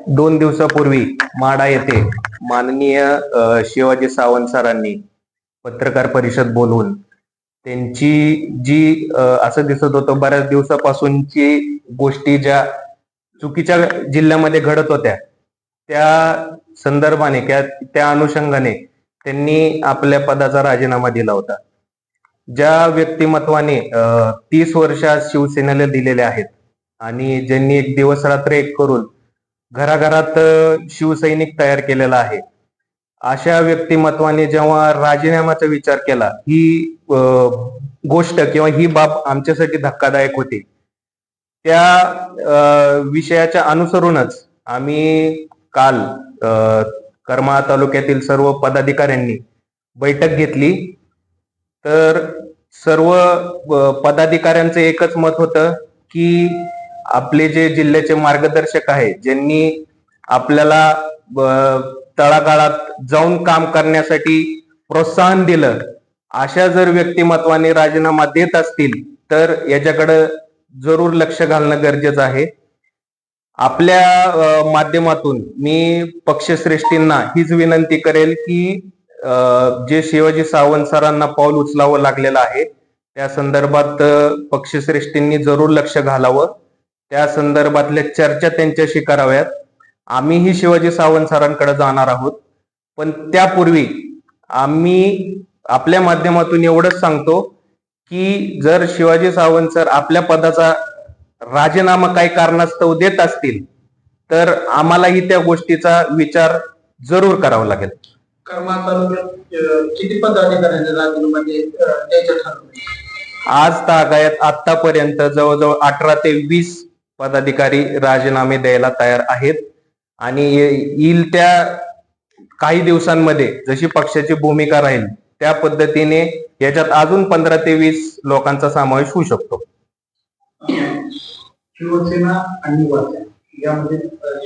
दोन दिवसापूर्वी माडा येथे माननीय शिवाजी सावंत सरांनी पत्रकार परिषद बोलवून त्यांची जी असं दिसत होतं बऱ्याच दिवसापासूनची गोष्टी ज्या चुकीच्या जिल्ह्यामध्ये घडत होत्या त्या संदर्भाने त्या त्या अनुषंगाने त्यांनी आपल्या पदाचा राजीनामा दिला होता. ज्या व्यक्तिमत्वाने तीस वर्ष शिवसेनेला दिलेले आहेत आणि ज्यांनी एक दिवस रात्र एक करून घराघरात शिवसैनिक तयार केलेला आहे. अशा व्यक्तिमत्वाने जेव्हा राजीनाम्याचा विचार केला ही गोष्ट किंवा ही बाब आमच्यासाठी धक्कादायक होती. त्या विषयाच्या अनुसरूनच आम्ही काल करमाळा तालुक्यातील सर्व पदाधिकाऱ्यांनी बैठक घेतली. तर सर्व पदाधिकाऱ्यांचं एकच मत होतं की आपले जे जिल्ह्याचे मार्गदर्शक आहे ज्यांनी आपल्याला तळागाळात जाऊन काम करण्यासाठी प्रोत्साहन दिलं अशा जर व्यक्तिमत्वाने राजीनामा देत असतील तर याच्याकडे जरूर लक्ष घालणं गरजेचं आहे. आपल्या माध्यमातून मी पक्षश्रेष्ठींना हीच विनंती करेल की जे शिवाजी सावंत सरांना पाऊल उचलावं लागलेलं आहे त्या संदर्भात पक्षश्रेष्ठींनी जरूर लक्ष घालावं. त्या संदर्भातल्या चर्चा त्यांच्याशी कराव्यात. आम्हीही शिवाजी सावंत सरांकडे जाणार आहोत. पण त्यापूर्वी आम्ही आपल्या माध्यमातून एवढंच सांगतो की जर शिवाजी सावंत सर आपल्या पदाचा राजीनामा काही कारणास्तव देत असतील तर आम्हालाही त्या गोष्टीचा विचार जरूर करावा लागेल. किती आज तागायत आतापर्यंत जवळजवळ अठरा ते वीस पदाधिकारी राजीनामे द्यायला तयार आहेत. आणि येईल त्या काही दिवसांमध्ये जशी पक्षाची भूमिका राहील त्या पद्धतीने याच्यात अजून पंधरा ते वीस लोकांचा समावेश होऊ शकतो. शिवसेना आणि यामध्ये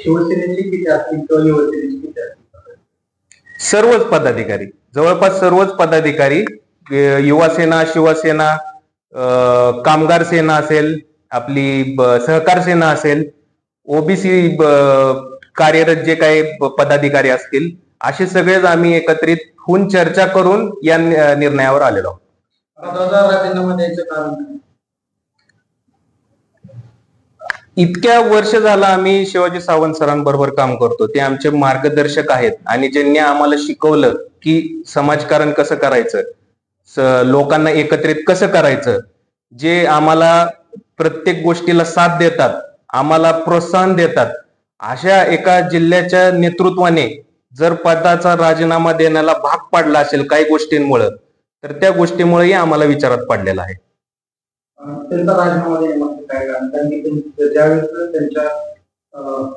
शिवसेनेचे किती असतील किंवा युवसेनेचे किती असतील सर्वच पदाधिकारी. जवळपास सर्वच पदाधिकारी युवासेना शिवसेना कामगार सेना असेल आपली सहकार सेना असेल ओबीसी कार्यरत जे काही पदाधिकारी असतील असे सगळेच आम्ही एकत्रित होऊन चर्चा करून या निर्णयावर आलेलो आहोत. इतक्या वर्ष झाला आम्ही शिवाजी सावंत सरांबरोबर काम करतो. ते आमचे मार्गदर्शक आहेत आणि ज्यांनी आम्हाला शिकवलं की समाजकारण कसं करायचं लोकांना एकत्रित कसं करायचं जे आम्हाला प्रत्येक गोष्टीला साथ देतात आम्हाला प्रोत्साहन देतात. अशा एका जिल्ह्याच्या नेतृत्वाने जर पदाचा राजीनामा देण्याला भाग पाडला असेल काही गोष्टींमुळे तर त्या गोष्टीमुळेही आम्हाला विचारात पडलेला आहे. त्यांचा राजीनामा देण्यामागचं म्हणजे काय? कारण ज्यावेळेस त्यांच्या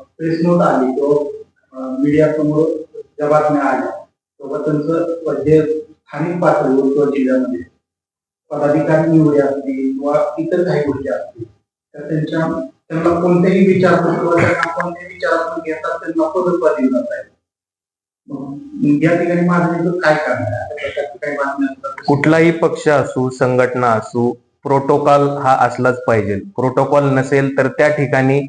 प्रेस नोट आली किंवा मीडिया समोर ज्या बातम्या आल्या तेव्हा त्यांचं जे स्थानिक पातळीवर किंवा जिल्ह्यामध्ये पदाधिकारी निवडे असतील किंवा इतर काही गोष्टी असतील तर त्यांच्या त्यांना कोणतेही विचार किंवा त्यांना कोणत्याही विचारातून घेतात त्यांना पदोपदी जात आहे या ठिकाणी माझं काय कारण आहे? कुठलाही पक्ष असू संघटना असू प्रोटोकॉल हा असलाच पाहिजे. प्रोटोकॉल नसेल तर त्या ठिकाणी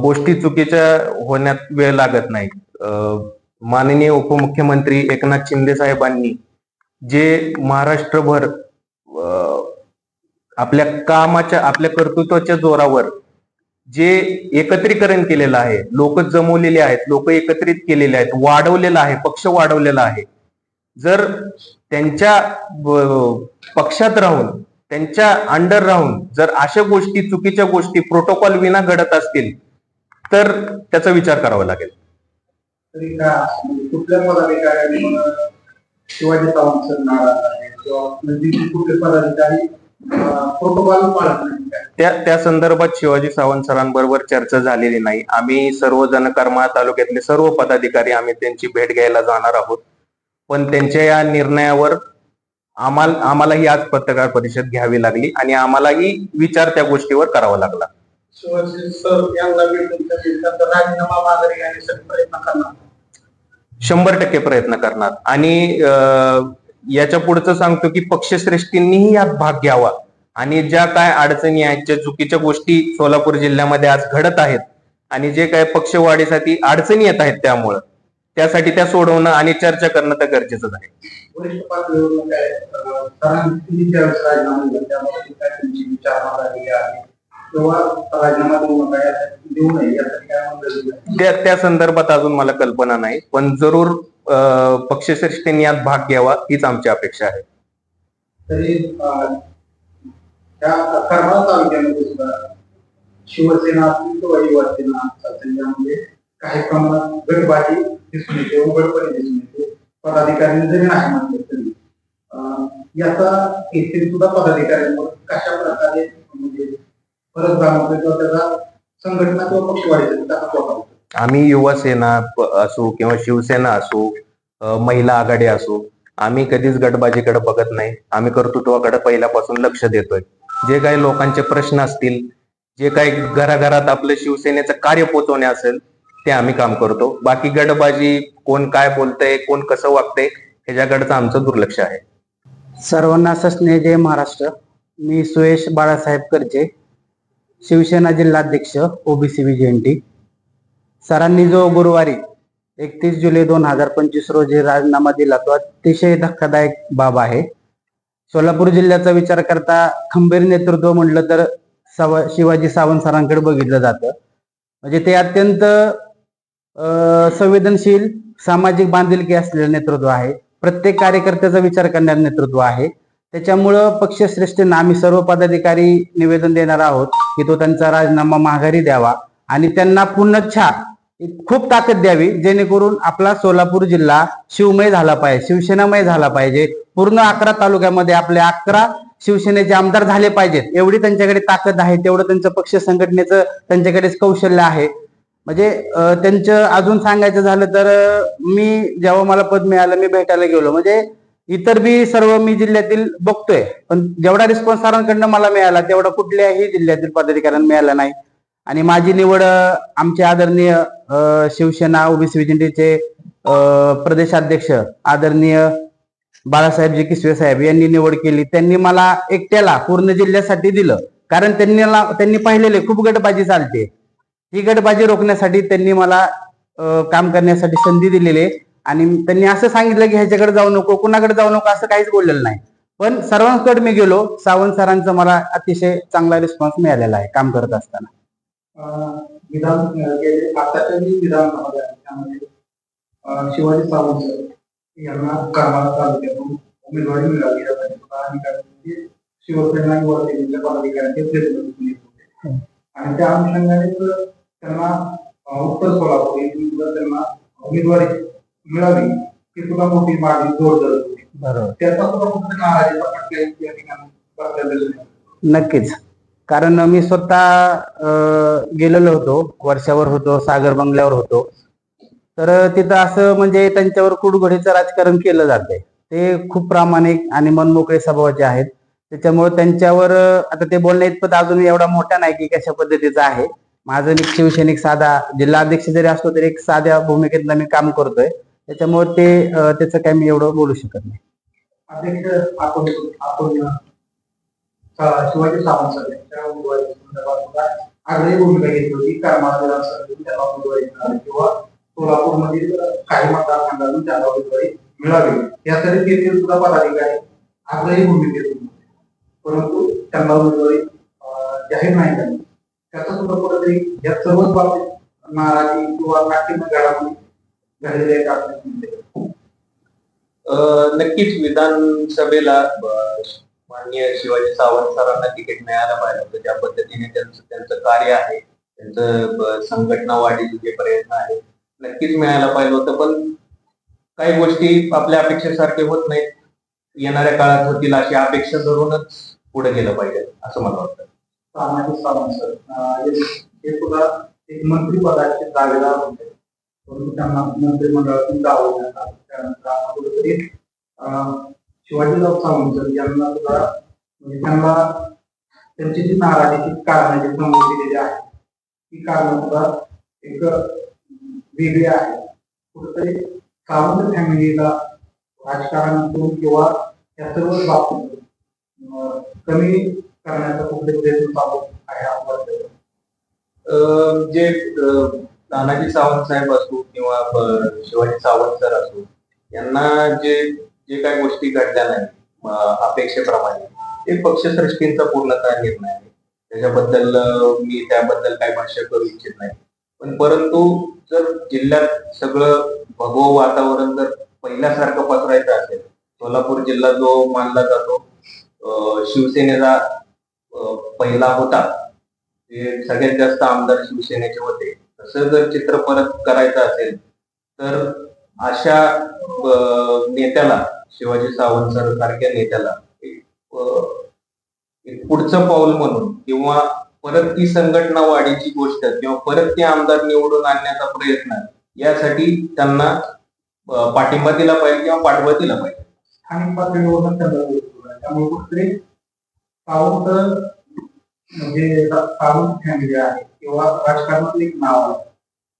गोष्टी चुकीच्या होण्यात वेळ लागत नाही. माननीय उपमुख्यमंत्री एकनाथ शिंदे साहेबांनी जे महाराष्ट्रभर आपल्या कामाच्या आपल्या कर्तृत्वाच्या जोरावर जे एकत्रीकरण केलेलं आहे लोक जमवलेले आहेत लोक एकत्रित केलेले आहेत वाढवलेलं आहे पक्ष वाढवलेला आहे. जर त्यांच्या पक्षात राहून त्यांच्या अंडर राहून जर अशा गोष्टी चुकीच्या गोष्टी प्रोटोकॉल विना घडत असतील तर त्याचा विचार करावा लागेल. शिवाजी सावंत म्हणजे कुठले पदाधिकारी प्रोटोकॉल पाळत नाही त्या. त्या संदर्भात शिवाजी सावंत सरांबरोबर चर्चा झालेली नाही. आम्ही सर्वजण करमाळा तालुक्यातले सर्व पदाधिकारी आम्ही त्यांची भेट घ्यायला जाणार आहोत. पण त्यांच्या या निर्णयावर आम्हाला आम्हालाही आज पत्रकार परिषद घ्यावी लागली आणि आम्हालाही विचार त्या गोष्टीवर करावा लागला. शंभर टक्के प्रयत्न करणार. आणि याच्या पुढचं सांगतो की पक्षश्रेष्ठींनीही यात भाग घ्यावा आणि ज्या काय अडचणी आहेत ज्या चुकीच्या गोष्टी सोलापूर जिल्ह्यामध्ये आज घडत आहेत आणि जे काय पक्षवाढीसाठी अडचणी येत आहेत त्यामुळं त्यासाठी त्या सोडवणं आणि चर्चा करणं तर गरजेचंच आहे? त्या त्या संदर्भात अजून मला कल्पना नाही पण जरूर पक्षश्रेष्ठींनी यात भाग घ्यावा हीच आमची अपेक्षा आहे. तरी अं, त्या करमाळा तालुक्यामध्ये सुद्धा शिवसेना असेल किंवा काही प्रमाणात गटबाजी दिसून येते उघडपणे दिसून येते. पदाधिकाऱ्यांनी जरी नाही म्हटले तरी अं, याचा येथील सुद्धा पदाधिकाऱ्यांवर कशा प्रकारे म्हणजे फरक जाणवतो किंवा त्याचा संघटना किंवा पक्षवाढीचा कसा तोटा आम्ही युवा सेना असो किंवा शिवसेना असो महिला आघाडी असो आम्ही कधीच गटबाजीकडे बघत नाही. आम्ही कर्तृत्वाकडे पहिल्यापासून लक्ष देतोय. जे काही लोकांचे प्रश्न असतील जे काही घराघरात आपलं शिवसेनेचं कार्य पोचवणे असेल ते आम्ही काम करतो. बाकी गटबाजी कोण काय बोलतंय कोण कसं वागतंय ह्याच्याकडचं आमचं दुर्लक्ष आहे. सर्वांना सस्ने जय महाराष्ट्र. मी सुयेश बाळासाहेब करचे शिवसेना जिल्हाध्यक्ष ओबीसी विजयंती. सरांनी जो गुरुवारी एकतीस जुलै दोन हजार पंचवीस रोजी राजीनामा दिला तो अतिशय धक्कादायक बाब आहे. सोलापूर जिल्ह्याचा विचार करता खंबीर नेतृत्व म्हटलं तर साव शिवाजी सावंत सरांकडे बघितलं जातं. म्हणजे ते अत्यंत संवेदनशील सामाजिक बांधिलकी असलेलं नेतृत्व आहे. प्रत्येक कार्यकर्त्याचा विचार करणारं नेतृत्व आहे. त्याच्यामुळं पक्षश्रेष्ठींना आम्ही सर्व पदाधिकारी निवेदन देणार आहोत की तो त्यांचा राजीनामा माघारी द्यावा आणि त्यांना पुनच्छा खूप ताकद द्यावी जेणेकरून आपला सोलापूर जिल्हा शिवमय झाला पाहिजे शिवसेनामय झाला पाहिजे. पूर्ण अकरा तालुक्यामध्ये आपले अकरा शिवसेनेचे आमदार झाले पाहिजेत. एवढी त्यांच्याकडे ताकद आहे तेवढं त्यांचं पक्ष संघटनेचं त्यांच्याकडे कौशल्य आहे. म्हणजे त्यांचं अजून सांगायचं झालं तर मी जेव्हा मला पद मिळालं मी भेटायला गेलो. म्हणजे इतर बी सर्व मी जिल्ह्यातील बघतोय. पण जेवढा रिस्पॉन्स सरांकडनं मला मिळाला तेवढा कुठल्याही जिल्ह्यातील पदाधिकाऱ्यांना मिळाला नाही. आणि माझी निवड आमचे आदरणीय शिवसेना ओबीसी विजयंतीचे प्रदेशाध्यक्ष आदरणीय बाळासाहेबजी किसवे साहेब यांनी निवड केली. त्यांनी मला एकट्याला पूर्ण जिल्ह्यासाठी दिलं. कारण त्यांनी त्यांनी पाहिलेले खूप गटबाजी चालते. ही गटबाजी रोखण्यासाठी त्यांनी मला काम करण्यासाठी संधी दिलेली आहे. आणि त्यांनी असं सांगितलं की ह्याच्याकडे जाऊ नको कुणाकडे जाऊ नको असं काहीच बोललेलं नाही. पण सर्वांकडे मी गेलो सावंत सरांचा मला अतिशय चांगला रिस्पॉन्स मिळालेला आहे काम करत असताना. विधान गेले आताच्या जी विधानसभा आहे त्यामध्ये शिवाजी सावंत यांना करमाळा तालुक्यातून उमेदवारी मिळाली. आणि शिवसेना युवा सेनेच्या पदाधिकाऱ्यांचे होते. आणि त्या अनुषंगाने तर त्यांना उत्तर सोलापूर येथून सुद्धा त्यांना उमेदवारी मिळाली. ही सुद्धा मोठी मागणी जोर धरत होती त्याचा सुद्धा कुठे नाराजीचा फटका या ठिकाणी बसलेला. नक्कीच. कारण मी स्वतः गेलेलो होतो. वर्षावर होतो सागर बंगल्यावर होतो. तर तिथं असं म्हणजे त्यांच्यावर कुडघोडीचं राजकारण केलं जाते ते खूप प्रामाणिक आणि मनमोकळे स्वभावाचे आहेत. त्याच्यामुळे त्यांच्यावर आता ते बोलण्या इतपत अजून एवढा मोठा नाही की कशा पद्धतीचा आहे. माझं एक शिवसैनिक साधा जिल्हाध्यक्ष जरी असतो तरी एक साध्या भूमिकेतनं मी काम करतोय. त्याच्यामुळे ते त्याचं काय मी एवढं बोलू शकत नाही. शिवाजी सावंत सर यांच्या उमेदवारी संदर्भात आग्रही भूमिका घेतली होती. करमाळा विधानसभेतून त्यांना उमेदवारी मिळाली किंवा सोलापूर मधील काही मतदारसंघातून त्यांना उमेदवारी मिळावी यासाठी तेथील सुद्धा पदाधिकारी आग्रही भूमिकेत होते. परंतु त्यांना उमेदवारी जाहीर नाही झाली. त्याचा सुद्धा कुठेतरी या सर्वच बाबतीत नाराजी किंवा नाट्यमय घडामोडी घडलेल्या आहेत नक्कीच विधानसभेला माननीय शिवाजी सावंत सरांना तिकीट मिळायला पाहिजे होतं. ज्या पद्धतीने त्यांचं त्यांचं कार्य आहे त्यांचं संघटना वाढीचे जे प्रयत्न आहे नक्कीच मिळायला पाहिजे होतं. पण काही गोष्टी आपल्या अपेक्षेसारखे होत नाहीत. येणाऱ्या काळात होतील अशी अपेक्षा धरूनच पुढे गेलं पाहिजे असं मला वाटतं. सामाजिक सावंत सर हे सुद्धा एक मंत्रिपदाचे दावेदार होते. परंतु त्यांना मंत्रिमंडळातून डावलण्यात आलं. त्यानंतर शिवाजीराव सावंत सर यांना सुद्धा म्हणजे त्यांना त्यांची जी नाराजीची कारण जी समोर दिलेली आहे ती कारण सुद्धा एक वेगळी आहे. कुठेतरी सावंत फॅमिलीला राजकारणातून किंवा या सर्व बाबतीत कमी करण्याचा कुठले प्रयत्न चालू आहे आपण जे तानाजी सावंत साहेब असो किंवा शिवाजी सावंत सर असो यांना जे जे काही गोष्टी घडल्या नाही अपेक्षेप्रमाणे ते पक्षश्रेष्ठींचा पूर्णतः निर्णय आहे. त्याच्याबद्दल मी त्याबद्दल काही भाष्य करू इच्छित नाही. पण परंतु जर जिल्ह्यात सगळं भगव वातावरण जर पहिल्यासारखं पसरायचं असेल सोलापूर जिल्हा जो मानला जातो शिवसेनेचा पहिला होता ते सगळ्यात जास्त आमदार शिवसेनेचे होते. तसं जर चित्र परत करायचं असेल तर अशा नेत्याला शिवाजी सावंत सर सारख्या नेत्याला. एक, पुढचं पाऊल म्हणून किंवा परत ती संघटना वाढीची गोष्ट किंवा परत ते आमदार निवडून आणण्याचा प्रयत्न यासाठी त्यांना पाठिंबा दिला पाहिजे किंवा पाठबळ दिला पाहिजे. स्थानिक पातळीवर त्यामुळे कुठेतरी सावंत म्हणजे सावंत फॅमिली आहे किंवा राजकारणात एक नाव आहे.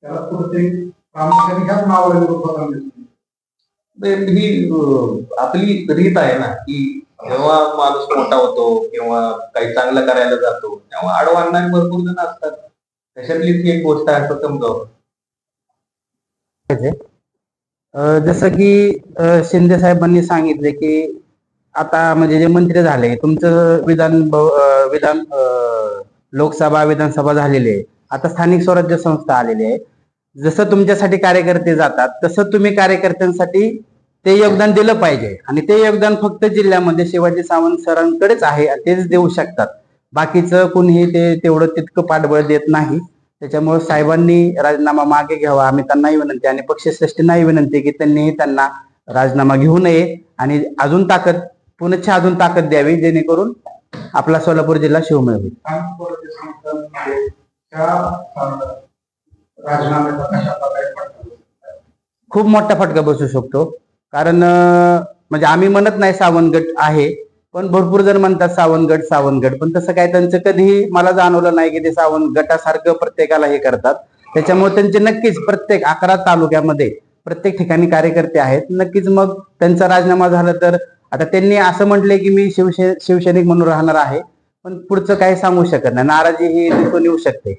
त्याला कुठेतरी प्रामुख्याने ह्याच नावाला विरोध म्हणजे ही आपली रीत आहे ना की जेव्हा माणूस मोठा होतो किंवा काही चांगलं करायला जातो तेव्हा आडवांना भरपूर जण असतात. त्याच्यातलीच एक गोष्ट आहे असं समजावं. जसं की शिंदे साहेबांनी सांगितले की आता म्हणजे जे मंत्री झाले तुमचं विधान विधान लोकसभा विधानसभा झालेली आहे. आता स्थानिक स्वराज्य संस्था आलेली आहे. जसं तुमच्यासाठी कार्यकर्ते जातात तसं तुम्ही कार्यकर्त्यांसाठी ते योगदान दिलं पाहिजे. आणि ते योगदान फक्त जिल्ह्यामध्ये शिवाजी सावंत सरांकडेच आहे तेच देऊ शकतात. बाकीचं कुणीही ते तेवढं तितकं पाठबळ देत नाही. त्याच्यामुळे साहेबांनी राजीनामा मागे घ्यावा. आम्ही त्यांनाही विनंती आणि पक्षश्रेष्ठींनाही विनंती की त्यांनीही त्यांना राजीनामा घेऊ नये. आणि अजून ताकद पुनश्च अजून ताकद द्यावी जेणेकरून आपला सोलापूर जिल्हा शिवमय होईल. खूप मोठा फटका बसू शकतो. कारण म्हणजे आम्ही म्हणत नाही सावंतगड आहे पण भरपूर जण म्हणतात सावंतगड सावंतगड. पण तसं काय त्यांचं कधीही मला जाणवलं नाही की ते सावंत गटासारखं प्रत्येकाला हे करतात. त्याच्यामुळे त्यांचे नक्कीच प्रत्येक अकरा तालुक्यामध्ये प्रत्येक ठिकाणी कार्यकर्ते आहेत. नक्कीच मग त्यांचा राजीनामा झाला तर आता त्यांनी असं म्हटलंय की मी शिवसे शिवसैनिक म्हणून राहणार आहे पण पुढचं काही सांगू शकत नाही. नाराजी ही दिसून येऊ शकते.